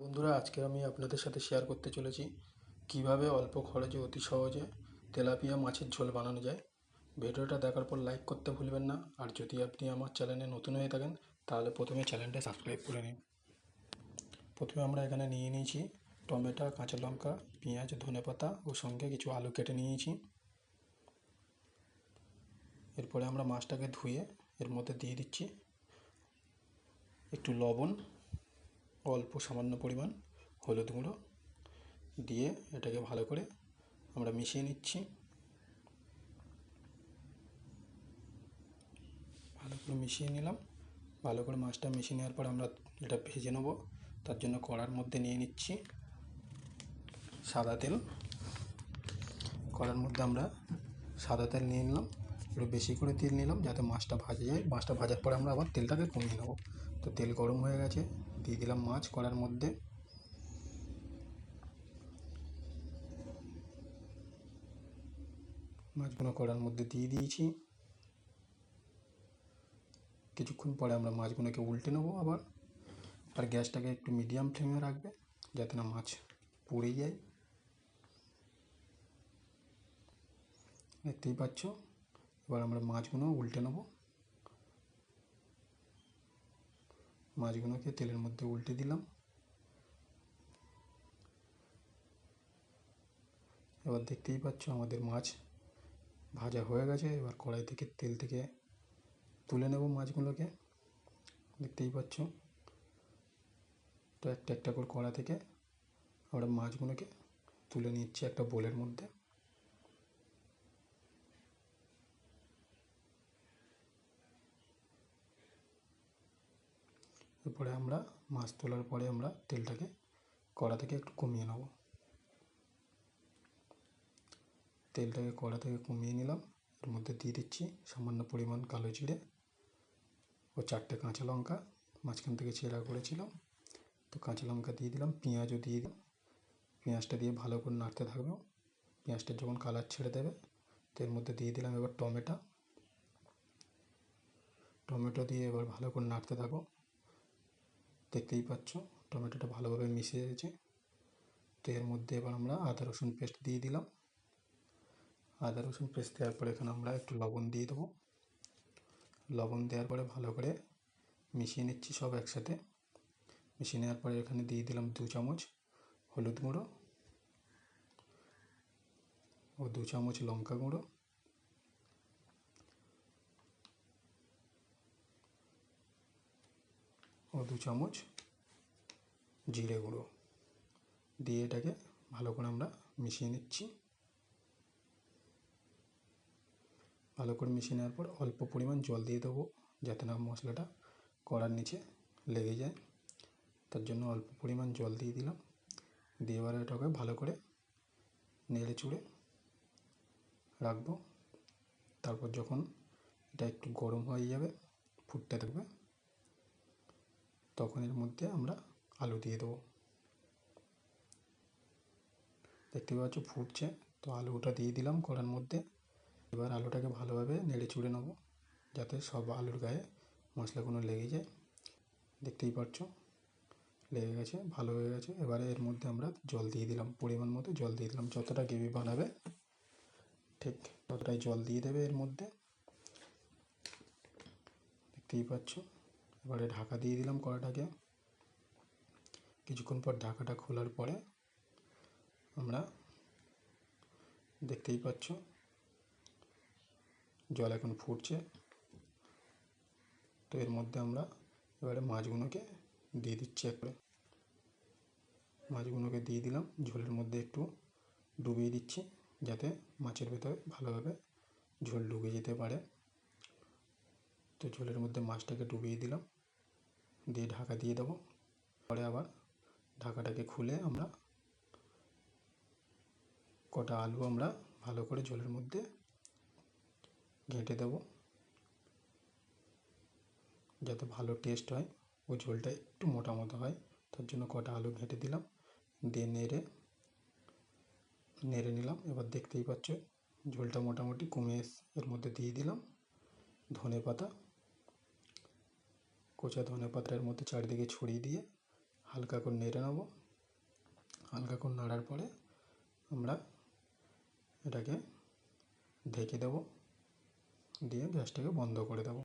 বন্ধুরা, আজকে আমি আপনাদের সাথে শেয়ার করতে চলেছি কীভাবে অল্প খরচে অতি সহজে তেলাপিয়া মাছের ঝোল বানানো যায়। ভিডিওটা দেখার পর লাইক করতে ভুলবেন না। আর যদি আপনি আমার চ্যানেলে নতুন হয়ে থাকেন, তাহলে প্রথমে চ্যানেলটা সাবস্ক্রাইব করে নিন। প্রথমে আমরা এখানে নিয়ে নিয়েছি টমেটো, কাঁচা লঙ্কা, পেঁয়াজ ধনেপাতা ও সঙ্গে কিছু আলু কেটে নিয়েছি। এরপরে আমরা মাছটাকে ধুয়ে এর মধ্যে দিয়ে দিচ্ছি একটু লবণ অল্প সামান্য পরিমাণ হলুদ গুঁড়ো দিয়ে এটাকে ভালো করে আমরা মিশিয়ে নিচ্ছি। ভালো করে মিশিয়ে নিলাম। ভালো করে মাছটা মিশিয়ে নেওয়ার পর আমরা এটা ভেজে নেব। তার জন্য কড়ার মধ্যে নিয়ে নিচ্ছি সাদা তেল। কড়ার মধ্যে আমরা সাদা তেল নিয়ে নিলাম। একটু বেশি করে তেল নিলাম যাতে মাছটা ভাজা যায়। মাছটা ভাজার পরে আমরা আবার তেলটাকে কমিয়ে নেব। তো তেল গরম হয়ে গেছে। দিয়ে দিলাম মাছ কড়ার মধ্যে। মাছগুলো কড়ার মধ্যে দিয়ে দিয়েছি। কিছুক্ষণ পরে আমরা মাছগুলোকে উল্টে নেব আবার। আর গ্যাসটাকে একটু মিডিয়াম ফ্লেমে রাখবে, যাতে না মাছ পুড়ে যায়। দেখতেই পাচ্ছ? এবার আমরা মাছগুলো উল্টে নেব। মাছগুলোকে তেলের মধ্যে উল্টে দিলাম। এবার দেখতেই পাচ্ছ আমাদের মাছ ভাজা হয়ে গেছে। এবার কড়াই থেকে তেল থেকে তুলে নেব মাছগুলোকে। দেখতেই পাচ্ছ তো একটা একটা করে কড়া থেকে আমরা মাছগুলোকে তুলে নিচ্ছি একটা বোলের মধ্যে। এরপরে আমরা মাছ তোলার পরে আমরা তেলটাকে, কড়া থেকে একটু কমিয়ে নেব। তেলটাকে কড়া থেকে কমিয়ে নিলাম। এর মধ্যে দিয়ে দিচ্ছি সামান্য পরিমাণ কালো জিরে ও চারটে কাঁচা লঙ্কা। মাঝখান থেকে ছেঁড়া করেছিলাম। তো কাঁচা লঙ্কা দিয়ে দিলাম, পেঁয়াজও দিয়ে দিলাম। পেঁয়াজটা দিয়ে ভালো করে নাড়তে থাকব। পেঁয়াজটা যখন কালার ছেড়ে দেবে, তো এর মধ্যে দিয়ে দিলাম এবার টমেটো। টমেটো দিয়ে এবার ভালো করে নাড়তে থাকব। দেখতেই পাচ্ছ, টমেটোটা ভালোভাবে মিশে গেছে। তো এর মধ্যে এবার আমরা আদা, রসুন পেস্ট দিয়ে দিলাম। আদা, রসুন পেস্ট দেওয়ার পরে এখানে আমরা একটু লবণ দিয়ে দেবো। লবণ দেওয়ার পরে ভালো করে মিশিয়ে নিচ্ছি সব একসাথে। মিশিয়ে নেওয়ার পরে এখানে দিয়ে দিলাম দু চামচ হলুদ গুঁড়ো ও দু চামচ লঙ্কা গুঁড়ো। দু চামচ জিরে গুঁড়ো দিয়ে এটাকে ভালো করে আমরা মিশিয়ে নিচ্ছি। ভালো করে মিশিয়ে নেওয়ার পর অল্প পরিমাণ জল দিয়ে দেবো যাতে না মশলাটা কড়ার নিচে লেগে যায়। তার জন্য অল্প পরিমাণ জল দিয়ে দিলাম। দিয়ে এবার এটাকে ভালো করে নেড়ে চুড়ে রাখব। তারপর যখন এটা একটু গরম হয়ে যাবে, ফুটতে থাকবে তখন এর মধ্যে আমরা আলু দিয়ে দেবো। দেখতে পাচ্ছ ফুটছে, তো আলুটা দিয়ে দিলাম কড়ার মধ্যে। এবার আলুটাকে ভালোভাবে নেড়ে চুড়ে নেব, যাতে সব আলুর গায়ে মশলাগুলো লেগে যায়। দেখতেই পাচ্ছ, লেগে গেছে, ভালো হয়ে গেছে। এবারে এর মধ্যে আমরা জল দিয়ে দিলাম, পরিমাণ মতো জল দিয়ে দিলাম, যতটা গ্রেভি বানাবে, ঠিক ততটাই জল দিয়ে দেবে এর মধ্যে। দেখতেই পাচ্ছ এবারে ঢাকা দিয়ে দিলাম কড়াটাকে কিছুক্ষণ পর ঢাকাটা খোলার পরে আমরা দেখতেই পাচ্ছ, জল এখন ফুটছে। তো এর মধ্যে আমরা এবারে মাছগুলোকে দিয়ে দিচ্ছি একবারে। মাছগুলোকে দিয়ে দিলাম, ঝোলের মধ্যে একটু ডুবিয়ে দিচ্ছি, যাতে মাছের ভেতরে ভালোভাবে ঝোল ঢুকে যেতে পারে। তো ঝোলের মধ্যে মাছটাকে ডুবিয়ে দিলাম। দিয়ে ঢাকা দিয়ে দেবো। পরে আবার ঢাকাটাকে খুলে আমরা কটা আলু আমরা ভালো করে ঝোলের মধ্যে ঘেঁটে দেবো। যাতে ভালো টেস্ট হয়, ওই ঝোলটা একটু মোটা মতো হয়, তার জন্য কটা আলু ঘেঁটে দিলাম। দিয়ে নেড়ে নেড়ে নিলাম। এবার দেখতেই পাচ্ছ, ঝোলটা মোটামুটি কমে এর মধ্যে দিয়ে দিলাম ধনে পাতা কোচা ধনে পাতার মধ্যে চারিদিকে ছড়িয়ে দিয়ে হালকা করে নেড়ে নেব। হালকা করে নাড়ার পরে আমরা এটাকে ঢেকে দেব। দিয়ে গ্যাসটাকে বন্ধ করে দেবো।